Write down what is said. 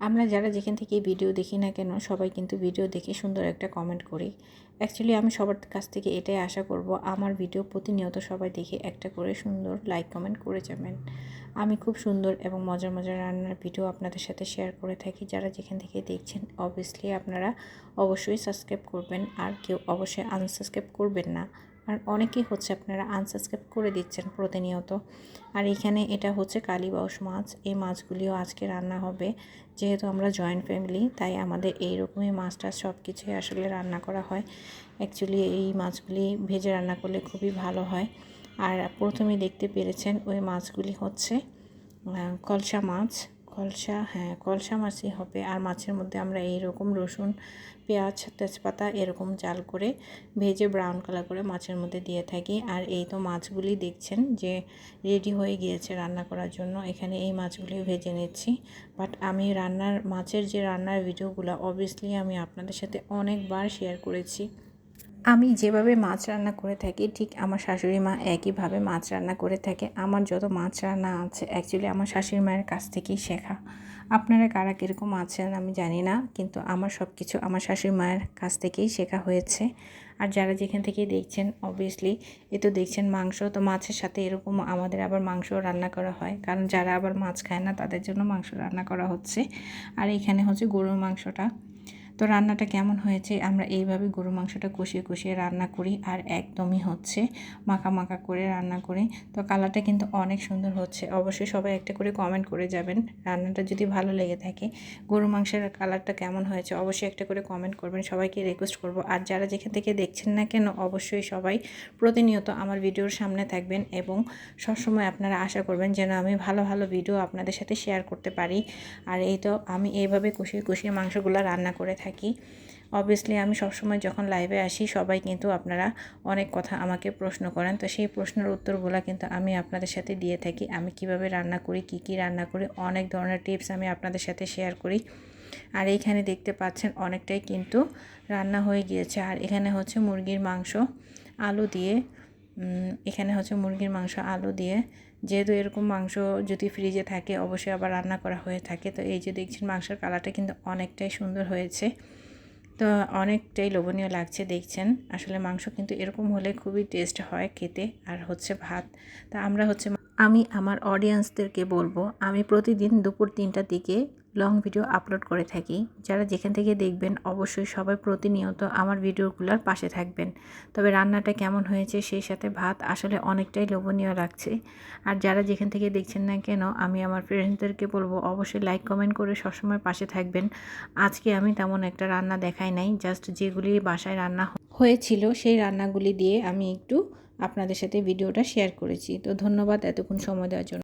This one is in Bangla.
আমরা যারা যেখান থেকে ভিডিও দেখি না কেন, সবাই কিন্তু ভিডিও দেখে সুন্দর একটা কমেন্ট করি। অ্যাকচুয়ালি আমি সবার কাছ থেকে এটাই আশা করব, আমার ভিডিও প্রতিনিয়ত সবাই দেখে একটা করে সুন্দর লাইক কমেন্ট করে যাবেন। আমি খুব সুন্দর এবং মজার মজার রান্নার ভিডিও আপনাদের সাথে শেয়ার করে থাকি। যারা যেখান থেকে দেখছেন অবভিয়াসলি আপনারা অবশ্যই সাবস্ক্রাইব করবেন, আর কেউ অবশ্যই আনসাবস্ক্রাইব করবেন না। আর অনেকেই হচ্ছে আপনারা আনসাবস্ক্রাইব করে দিচ্ছেন প্রতিনিয়ত। আর এখানে এটা হচ্ছে কালীবাউস মাছ। এই মাছগুলিও আজকে রান্না হবে। যেহেতু আমরা জয়েন্ট ফ্যামিলি তাই আমাদের এইরকমই মাছ টাছ সব কিছুই আসলে রান্না করা হয়। অ্যাকচুয়ালি এই মাছগুলি ভেজে রান্না করলে খুবই ভালো হয়। আর প্রথমে দেখতে পেরেছেন ওই মাছগুলি হচ্ছে কলসা মাছ। কলসা হ্যাঁ কলসা মাছই হবে। আর মাছের মধ্যে আমরা এই রকম রসুন, পেঁয়াজ, তেজপাতা এরকম জাল করে ভেজে ব্রাউন কালার করে মাছের মধ্যে দিয়ে থাকি। আর এই তো মাছগুলি দেখছেন যে রেডি হয়ে গিয়েছে রান্না করার জন্য। এখানে এই মাছগুলি ভেজে নিচ্ছি। বাট আমি রান্নার, মাছের যে রান্নার ভিডিওগুলো অবভিয়াসলি আমি আপনাদের সাথে অনেকবার শেয়ার করেছি। আমি যেভাবে মাছ রান্না করে থাকি, ঠিক আমার শাশুড়ি মা একইভাবে মাছ রান্না করে থাকে। আমার যত মাছ রান্না আছে অ্যাকচুয়ালি আমার শাশুড়ি মায়ের কাছ থেকেই শেখা। আপনারা কারা কীরকম আছেন আমি জানি না, কিন্তু আমার সব কিছু আমার শাশুড়ি মায়ের কাছ থেকেই শেখা হয়েছে। আর যারা যেখান থেকে দেখছেন অবভিয়াসলি এ তো দেখছেন মাংস, তো মাছের সাথে এরকম আমাদের আবার মাংস রান্না করা হয়। কারণ যারা আবার মাছ খায় না, তাদের জন্য মাংস রান্না করা হচ্ছে। আর এখানে হচ্ছে গরুর মাংসটা। তো রান্নাটা কেমন হয়েছে? আমরা এইভাবে গরু মাংসটা কষিয়ে কষিয়ে রান্না করি আর একদমই হচ্ছে মাখা মাখা করে রান্না করি। তো কালারটা কিন্তু অনেক সুন্দর হচ্ছে। অবশ্যই সবাই একটা করে কমেন্ট করে যাবেন রান্নাটা যদি ভালো লেগে থাকে। গরু মাংসের কালারটা কেমন হয়েছে অবশ্যই একটা করে কমেন্ট করবেন। সবাইকে রিকোয়েস্ট করব। আর যারা যেখান থেকে দেখছেন না কেন, অবশ্যই সবাই প্রতিনিয়ত আমার ভিডিওর সামনে থাকবেন এবং সবসময় আপনারা আশা করবেন যেন আমি ভালো ভালো ভিডিও আপনাদের সাথে শেয়ার করতে পারি। আর এই তো আমি এইভাবে কষিয়ে কষিয়ে মাংসগুলো রান্না করে থাকি। থাকি। অবভিয়াসলি আমি সবসময় যখন লাইভে আসি, সবাই কিন্তু আপনারা অনেক কথা আমাকে প্রশ্ন করেন। তো সেই প্রশ্নের উত্তরগুলো কিন্তু আমি আপনাদের সাথে দিয়ে থাকি। আমি কীভাবে রান্না করি, কি কি রান্না করি, অনেক ধরনের টিপস আমি আপনাদের সাথে শেয়ার করি। আর এইখানে দেখতে পাচ্ছেন অনেকটাই কিন্তু রান্না হয়ে গিয়েছে। আর এখানে হচ্ছে মুরগির মাংস, আলু দিয়ে এখানে হচ্ছে মুরগির মাংস, আলু দিয়ে। যেহেতু এরকম মাংস যদি ফ্রিজে থাকে, অবশ্যই আবার রান্না করা হয়ে থাকে। তো এই যে দেখছেন, মাংসের কালারটা কিন্তু অনেকটাই সুন্দর হয়েছে। তো অনেকটাই লোভনীয় লাগছে দেখছেন। আসলে মাংস কিন্তু এরকম হলে খুবই টেস্ট হয় খেতে আর হচ্ছে ভাত। তা আমরা হচ্ছে আমি আমার অডিয়েন্সদেরকে বলব, আমি প্রতিদিন দুপুর তিনটার দিকে লং ভিডিও আপলোড করে থাকি। যারা যেখান থেকে দেখবেন, অবশ্যই সবাই প্রতিনিয়ত আমার ভিডিওগুলোর পাশে থাকবেন। তবে রান্নাটা কেমন হয়েছে, সেই সাথে ভাত আসলে অনেকটাই লোভনীয় লাগছে। আর যারা যেখান থেকে দেখছেন না কেন, আমি আমার ফ্রেন্ডসদেরকে বলব, অবশ্যই লাইক কমেন্ট করে সবসময় পাশে থাকবেন। আজকে আমি তেমন একটা রান্না দেখাই নাই জাস্ট যেগুলি বাসায় রান্না হয়েছিল, সেই রান্নাগুলি দিয়ে আমি একটু আপনাদের সাথে ভিডিওটা শেয়ার করেছি। তো ধন্যবাদ এতক্ষণ সময় দেওয়ার জন্য।